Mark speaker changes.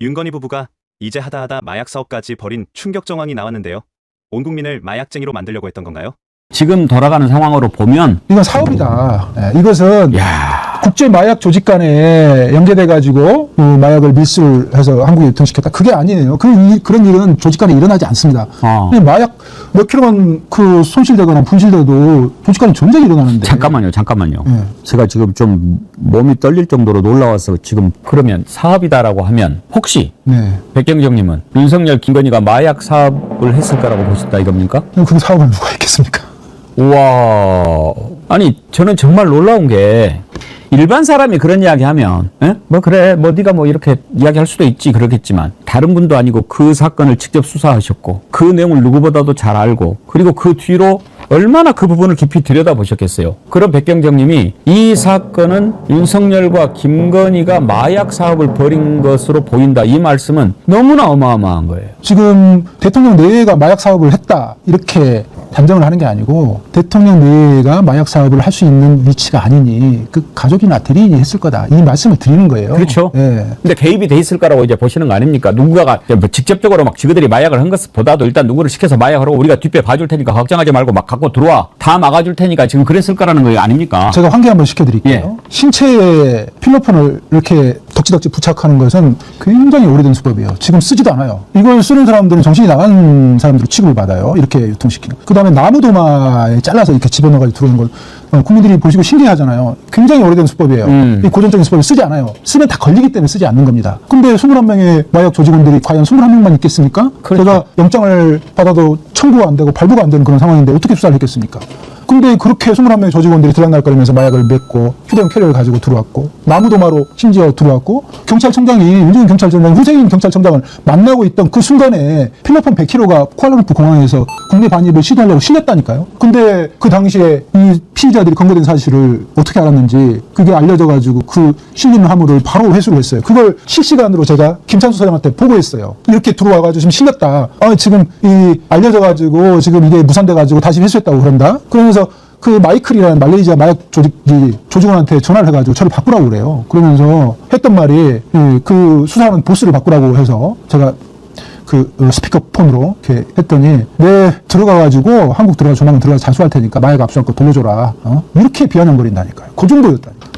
Speaker 1: 윤건희 부부가 이제 하다하다 마약 사업까지 벌인 충격 정황이 나왔는데요. 온 국민을 마약쟁이로 만들려고 했던 건가요?
Speaker 2: 지금 돌아가는 상황으로 보면
Speaker 3: 이건 사업이다. 예, 이것은
Speaker 2: 야
Speaker 3: 국제 마약 조직 간에 연계돼 가지고 그 마약을 밀수를 해서 한국에 유통시켰다. 그게 아니에요. 그 이- 그런 일은 조직 간에 일어나지 않습니다.
Speaker 2: 어.
Speaker 3: 마약 몇 킬로만 그 손실되거나 분실돼도 조직 간에 전쟁이 일어나는데.
Speaker 2: 잠깐만요, 잠깐만요.
Speaker 3: 예.
Speaker 2: 제가 지금 좀 몸이 떨릴 정도로 놀라워서 지금 그러면 사업이다라고 하면 혹시
Speaker 3: 네.
Speaker 2: 백경정님은 윤석열, 김건희가 마약 사업을 했을 거라고 보셨다 이겁니까?
Speaker 3: 그 사업을 누가 했겠습니까?
Speaker 2: 우와. 아니, 저는 정말 놀라운 게 일반 사람이 그런 이야기 하면, 에? 뭐 그래, 뭐 네가 뭐 이렇게 이야기할 수도 있지 그러겠지만 다른 분도 아니고 그 사건을 직접 수사하셨고 그 내용을 누구보다도 잘 알고 그리고 그 뒤로 얼마나 그 부분을 깊이 들여다보셨겠어요. 그런 백경정님이 이 사건은 윤석열과 김건희가 마약 사업을 벌인 것으로 보인다. 이 말씀은 너무나 어마어마한 거예요.
Speaker 3: 지금 대통령 내외가 마약 사업을 했다. 이렇게 단정을 하는 게 아니고 대통령 내외가 마약 사업을 할 수 있는 위치가 아니니 그 가족이나 대리인이 했을 거다. 이 말씀을 드리는 거예요.
Speaker 2: 그렇죠.
Speaker 3: 예.
Speaker 2: 근데 개입이 돼 있을 거라고 이제 보시는 거 아닙니까? 누군가가 뭐 직접적으로 막 지그들이 마약을 한 것보다도 일단 누구를 시켜서 마약을 하고 우리가 뒷배 봐줄 테니까 걱정하지 말고 막 갖고 들어와. 다 막아줄 테니까 지금 그랬을 거라는 거 아닙니까?
Speaker 3: 제가 환기 한번 시켜드릴게요.
Speaker 2: 예.
Speaker 3: 신체에 필로폰을 이렇게 덕지덕지 부착하는 것은 굉장히 오래된 수법이에요. 지금 쓰지도 않아요. 이걸 쓰는 사람들은 정신이 나간 사람들로 취급을 받아요. 이렇게 유통시키는. 그 다음에 나무 도마에 잘라서 이렇게 집어넣어가지고 들어오는 걸 어, 국민들이 보시고 신기하잖아요. 굉장히 오래된 수법이에요.
Speaker 2: 음.
Speaker 3: 이 고전적인 수법을 쓰지 않아요. 쓰면 다 걸리기 때문에 쓰지 않는 겁니다. 근데 21명의 마약 조직원들이 과연 21명만 있겠습니까?
Speaker 2: 그렇죠.
Speaker 3: 제가 영장을 받아도 청구가 안 되고 발부가 안 되는 그런 상황인데 어떻게 수사를 했겠습니까? 근데 그렇게 21명의 조직원들이 들락날거리면서 마약을 맺고 휴대용 캐리어를 가지고 들어왔고 나무도마로 심지어 들어왔고 경찰청장이 윤석열 경찰청장 후세인 경찰청장을 만나고 있던 그 순간에 필로폰 100kg가 쿠알라룸푸 공항에서 국내 반입을 시도하려고 실렸다니까요. 근데 그 당시에 이 피의자들이 검거된 사실을 어떻게 알았는지 그게 알려져 가지고 그 실리는 화물을 바로 회수를 했어요. 그걸 실시간으로 제가 김찬수 사장한테 보고했어요. 이렇게 들어와 가지고 지금 실렸다. 아, 지금 이 알려져 가지고 지금 이게 무산돼 가지고 다시 회수했다고 그런다. 그러면서 그 마이클이라는 말레이시아 마약 조직이 조직원한테 전화를 해가지고 저를 바꾸라고 그래요. 그러면서 했던 말이 예, 그 수사하는 보스를 바꾸라고 해서 제가 그 어, 스피커폰으로 이렇게 했더니 네 들어가가지고 한국 들어가 조만간 들어가 서 자수할 테니까 마약 압수할 거 돌려줘라 어? 이렇게 비아냥거린다니까요 그 정도였다니까